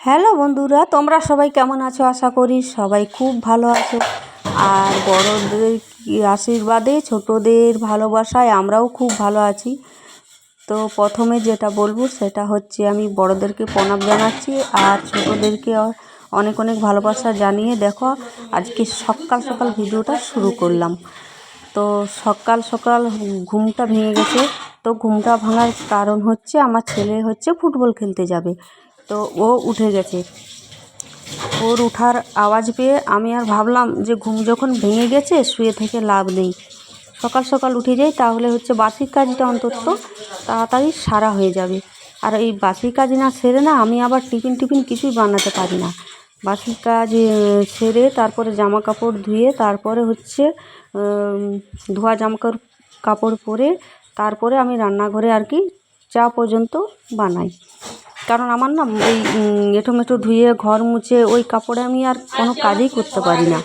Hello বন্ধুরা, তোমরা সবাই কেমন আছো? আশা করি সবাই খুব ভালো আছো। আর বড়দের আশীর্বাদে, ছোটদের ভালোবাসায় আমরাও খুব ভালো আছি। তো প্রথমে যেটা বলব, সেটা হচ্ছে আমি বড়দেরকে প্রণাম জানাচ্ছি আর ছোটদেরকে অনেক অনেক ভালোবাসা জানিয়ে দেখো, আজকে সকাল সকাল ভিডিওটা শুরু করলাম। তো সকাল সকাল ঘুমটা ভেঙে গেছে। তো ঘুমটা ভাঙার কারণ হচ্ছে, আমার ছেলে হচ্ছে ফুটবল খেলতে যাবে। তো ও উঠে গেছে। ওর উঠার আওয়াজ পেয়ে আমি আর ভাবলাম যে ঘুম যখন ভেঙে গেছে, শুয়ে থেকে লাভ নেই। সকাল সকাল উঠে যাই, তাহলে হচ্ছে বাসি কাজটা অন্তত তাড়াতাড়ি সারা হয়ে যাবে। আর এই বাসি কাজ না সেরে না আমি আবার টিফিন টিফিন কিছুই বানাতে পারি না। বাসি কাজ সেরে তারপরে জামা কাপড় ধুয়ে, তারপরে হচ্ছে ধোয়া জামা কাপড় পরে, তারপরে আমি রান্নাঘরে আর কি চা পর্যন্ত বানাই। কারণ আমার না উম, এঁঠো মেঠো ধুয়ে ঘর মুছে ওই কাপড়ে আমি আর কোনো কাজই করতে পারি না।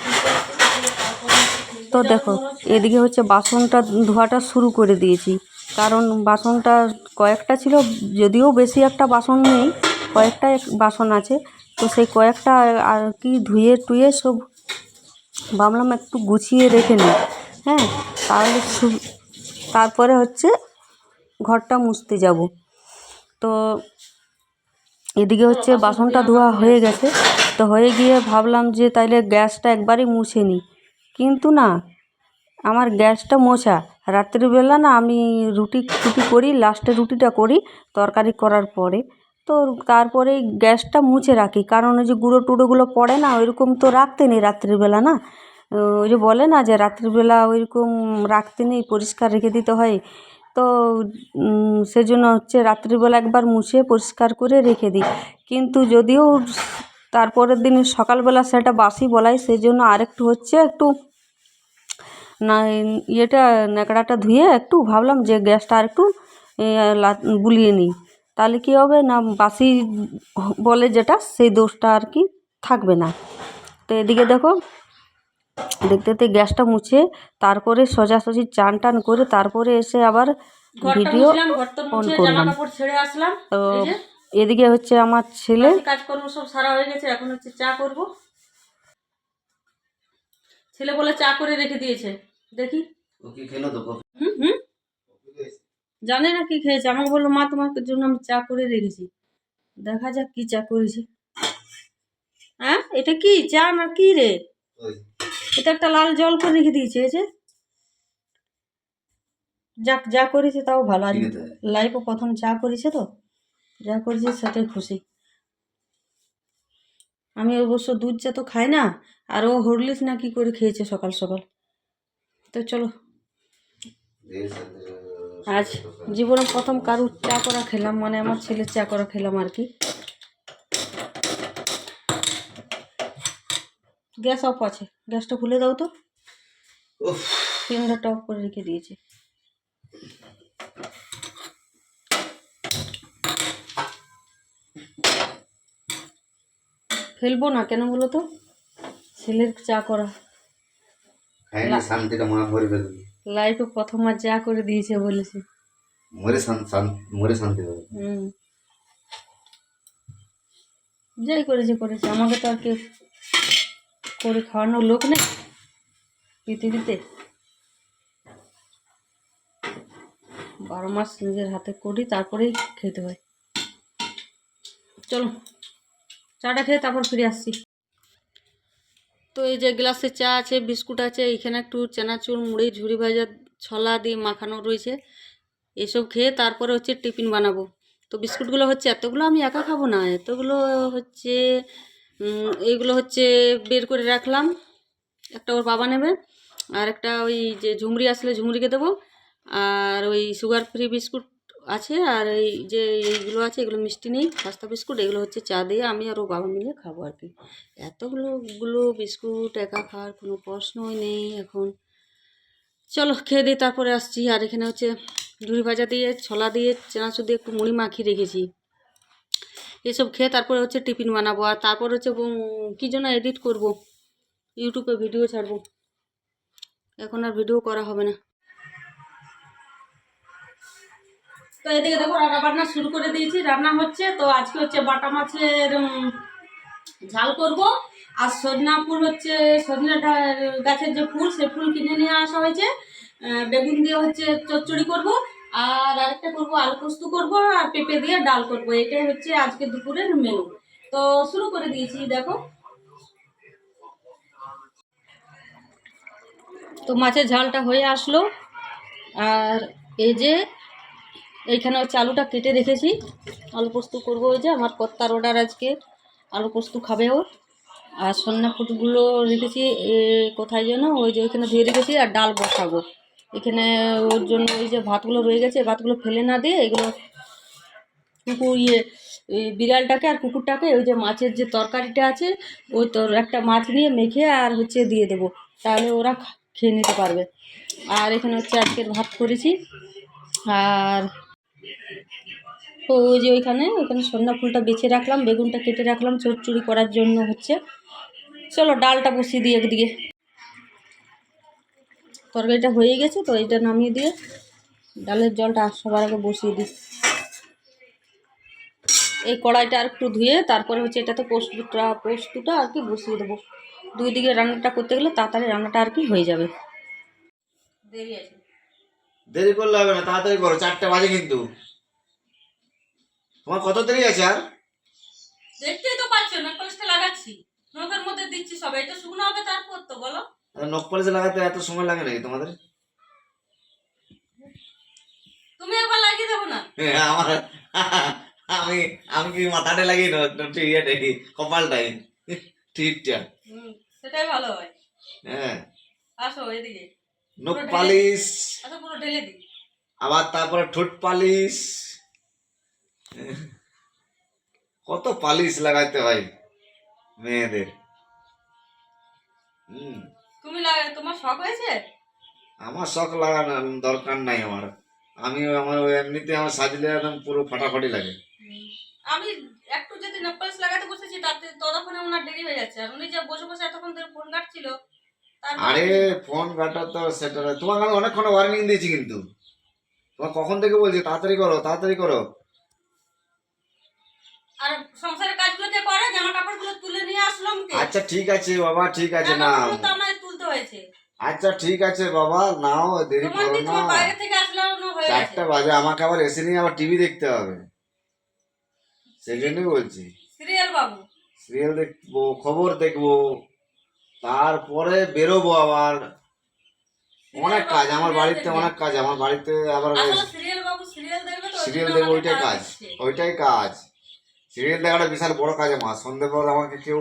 তো দেখো এদিকে হচ্ছে বাসনটা ধোয়াটা শুরু করে দিয়েছি। কারণ বাসনটা কয়েকটা ছিল যদিও বেশি একটা বাসন নেই কয়েকটা বাসন আছে। তো সেই কয়েকটা আর কি ধুয়ে টুয়ে সব ভাবলাম একটু গুছিয়ে রেখে নিই। হ্যাঁ তাহলে তারপরে হচ্ছে ঘরটা মুছতে যাব। তো এদিকে হচ্ছে বাসনটা ধোয়া হয়ে গেছে। তো হয়ে গিয়ে ভাবলাম যে তাইলে গ্যাসটা একবারই মুছে নিই কিন্তু না আমার গ্যাসটা মোছা। রাত্রিবেলা না আমি রুটি টুটি করি লাস্টে রুটিটা করি তরকারি করার পরে। তো তারপরে গ্যাসটা মুছে রাখি। কারণ ওই যে গুঁড়ো টুড়োগুলো পড়ে না ওইরকম তো রাখতে নেই রাত্রিবেলা না। ওই যে বলে না যে রাত্রিবেলা ওইরকম রাখতে নেই পরিষ্কার রেখে দিতে হয়। তো সেজন্য হচ্ছে রাত্রিবেলা একবার মুছে পরিষ্কার করে রেখে দিই। কিন্তু যদিও তারপরের দিন সকালবেলা সেটা বাসি বলাই সেই জন্য আরেকটু হচ্ছে একটু না, ইয়েটা, ন্যাকড়াটা ধুয়ে একটু ভাবলাম যে গ্যাসটা আর একটু বুলিয়ে নিই। তাহলে কী হবে না, বাসি বলে যেটা, সেই দোষটা আর কি থাকবে না। তো এদিকে দেখো দেখতে দেখতে গ্যাসটা মুছে তারপরে সোজাসুজি চান টান করে তারপরে এসে আবার ভিডিও অন করলাম। ছেড়ে আসলাম তো এদিকে হচ্ছে আমার ছেলে। কাজকর্ম সব সারা হয়ে গেছে এখন হচ্ছে চা করব। ছেলে বলে চা করে রেখে দিয়েছে দেখি। ও কি খেলো তো কফি। হুম হুম। জানে না কি খেয়েছে আমাকে বলল মা তোমার জন্য আমি চা করে রেখেছি। দেখা যাক কি চা করেছে। হ্যাঁ এটা কি? চা না কি রে? এটা একটা লাল জল করে রেখে দিয়েছে এই যে। যাক যা করেছে তাও ভালো। আর ঠিক আছে। লাইফে প্রথম চা করেছে তো। যা করেছে সেটাই খুশি। আমি অবশ্য দুধ চা তো খাই না আর ও হরলিক্স না কি করে খেয়েছে সকাল সকাল। তো চলো। আজ জীবনে প্রথম কারুর চা করা খেলাম মানে আমার ছেলের চা করা খেলাম আর কি। গ্যাস অফ আছে। গ্যাসটা খুলে দাও তো। সিলিন্ডারটা অফ করে রেখে দিয়েছে। ফেলব না কেন বলো তো? ছেলের চা করা। শান্তিটা মা ভরে ফেলবে। লাইফে প্রথমবার চা করে দিয়েছে বলেছে। মরে শান- শান- মরে শান্তি হুম। যাই করেছে করেছে। আমাকে তো আর কেউ করে খাওয়ানোর লোক নেই পৃথিবীতে। বারো মাস নিজের হাতে করি, তারপরেই খেতে হয়। চলো, চাটা খেয়ে তারপর ফিরে আসছি। তো এই যে গ্লাসে চা আছে, বিস্কুট আছে এখানে একটু চানাচুর, মুড়ি ঝুড়ি ভাজা, ছলা দিয়ে মাখানো রয়েছে। এসব খেয়ে তারপরে হচ্ছে টিফিন বানাবো। তো বিস্কুটগুলো হচ্ছে এতগুলো আমি একা খাব না, এতগুলো হচ্ছে এইগুলো হচ্ছে বের করে রাখলাম। একটা ওর বাবা নেবে, আর একটা ওই যে ঝুমরি আসলে ঝুমরিকে দেবো, আর ওই সুগার ফ্রি বিস্কুট আছে, আর এই যে এইগুলো আছে, এগুলো মিষ্টি নেই পাস্তা বিস্কুট এগুলো হচ্ছে চা দিয়ে আমি আর ও বাবা মিলে খাব আর কি। এতগুলোগুলো বিস্কুট একা খাওয়ার কোনো প্রশ্নই নেই এখন। চলো, খেয়ে দিয়ে তারপরে আসছি। আর এখানে হচ্ছে ঝুড়ি ভাজা দিয়ে, ছোলা দিয়ে, চেনাচুর দিয়ে একটু মুড়ি মাখিয়ে রেখেছি। এসব খেয়ে তারপরে হচ্ছে টিফিন বানাবো, আর তারপর হচ্ছে কী জন্য এডিট করব ইউটিউবে ভিডিও ছাড়বো। এখন আর ভিডিও করা হবে না। তো এদিকে দেখো রান্না বান্না শুরু করে দিয়েছি, রান্না হচ্ছে, তো আজকে হচ্ছে বাটা মাছের ঝাল করব, আর সজনা ফুল হচ্ছে, সজনা গাছের যে ফুল, সে ফুল কিনে নিয়ে আসা হয়েছে বেগুন দিয়ে হচ্ছে চচ্চড়ি করব আর আরেকটা করব, আলু পোস্ত করব আর পেঁপে দিয়ে ডাল করব। এটাই হচ্ছে আজকে দুপুরের মেনু তো শুরু করে দিয়েছি, দেখো। তো মাছের ঝালটা হয়ে আসলো। আর এই যে, এইখানে হচ্ছে আলুটা কেটে রেখেছি। আলু পোস্ত করব ওই যে, আমার কর্তার অর্ডার আজকে। আলু পোস্ত খাবে ও। আর সন্না ফুটগুলো রেখেছি কোথায় যেন, ওই যে ওইখানে ধুয়ে রেখেছি, আর ডাল বসাবো। এখানে ওর জন্য ওই যে ভাতগুলো রয়ে গেছে, ভাতগুলো ফেলে না দিয়ে এগুলো কুকুর ইয়ে বিড়ালটাকে আর কুকুরটাকে ওই যে মাছের যে তরকারিটা আছে ওই তোর একটা মাছ নিয়ে মেখে আর হচ্ছে দিয়ে দেবো। তাহলে ওরা খেয়ে নিতে পারবে। আর এখানে হচ্ছে আজকের ভাত করেছি। আর ওই যে ওইখানে ওইখানে সন্ধ্যা ফুলটা বেছে রাখলাম, বেগুনটা কেটে রাখলাম চচ্চড়ি করার জন্য হচ্ছে। চলো ডালটা বসিয়ে দিই একদিকে। তরকারিটা হয়ে গেছে তো এটা নামিয়ে দিয়ে ডালের জলটা সবার আগে বসিয়ে দিই। এই কড়াইটা আর একটু ধুয়ে তারপরে হচ্ছে এটাতে পোস্তুটা পোস্তুটা আর কি বসিয়ে দেবো। দুই দিকে রান্নাটা করতে গেলে তাড়াতাড়ি রান্নাটা আর কি হয়ে যাবে। দেরি আছে। দেরি করলে হবে না তাড়াতাড়ি করো চারটে বাজে কিন্তু। তোমার কত দেরি আছে আর? দেখতেই তো পাচ্ছ নেকলেসটা লাগাচ্ছি। নখের মধ্যে দিচ্ছি সবাই এটা শুকনো হবে তারপর তো বলো। নখ পলিশে লাগাতে এত সময় লাগে নাকি তোমাদের? তুমি একবার লাগিয়ে দেবো না? হ্যাঁ, আমার আমি আমি কি মাথাটা লাগিয়ে নেব ঠিক আছে কপালটাই। ঠিকঠাক। সেটাই ভালো হয়। হ্যাঁ। আসো এদিকে। নখ পালিশ। আচ্ছা পুরো ঢেলে দিই আবার তারপরে ঠোঁট পালিশ। কত পালিশ লাগাইতে হয় মেয়েদের। হুম। তুমি লাগা তোমার শখ হয়েছে? আমার শখ লাগানোর দরকার নাই আমার। আমি আমার এমনিতে আমার সাজলে একদম পুরো ফাটাফাটি লাগে। আমি একটু যদি নেকলেস লাগাতে বসেছি তাতে ততক্ষণে ওনার দেরি হয়ে যাচ্ছে। আর উনি যে বসে বসে এতক্ষণ ধরে ফোন কাটছিল তারপর আরে ফোন ঘাটা তো সেটা। তোমাকে আমি অনেকক্ষণ ওয়ার্নিং দিয়েছি কিন্তু। তোমার কখন থেকে বলছি? তাড়াতাড়ি করো তাড়াতাড়ি করো। আর সংসারের কাজগুলো কে করে? জামা কাপড়গুলো তুলে নিয়ে আসলাম আচ্ছা ঠিক আছে বাবা ঠিক আছে না হয়েছে? আচ্ছা ঠিক আছে বাবা নাও দেরি করো না। বাইরে থেকে আসলাম হয়ে গেছে চারটা বাজে আমাকে আবার এসে নিয়ে আবার টিভি দেখতে হবে। সেই জন্যই বলছি। সিরিয়াল বাবু সিরিয়াল দেখব খবর দেখব তারপরে বেরোবো আবার। অনেক কাজ আমার বাড়িতে অনেক কাজ আমার বাড়িতে আবার সিরিয়াল দেখবে ওইটাই কাজ ওইটাই কাজ। সিরিয়াল দেখাটা বিশাল বড় কাজ আমার সন্ধে পর আমাকে কেউ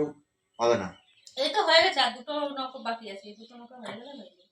হবে না। এই তো হয়ে গেছে, আর দুটো নৌকো বাকি আছে, এই দুটো নৌকো হয়ে গেলে হয়ে।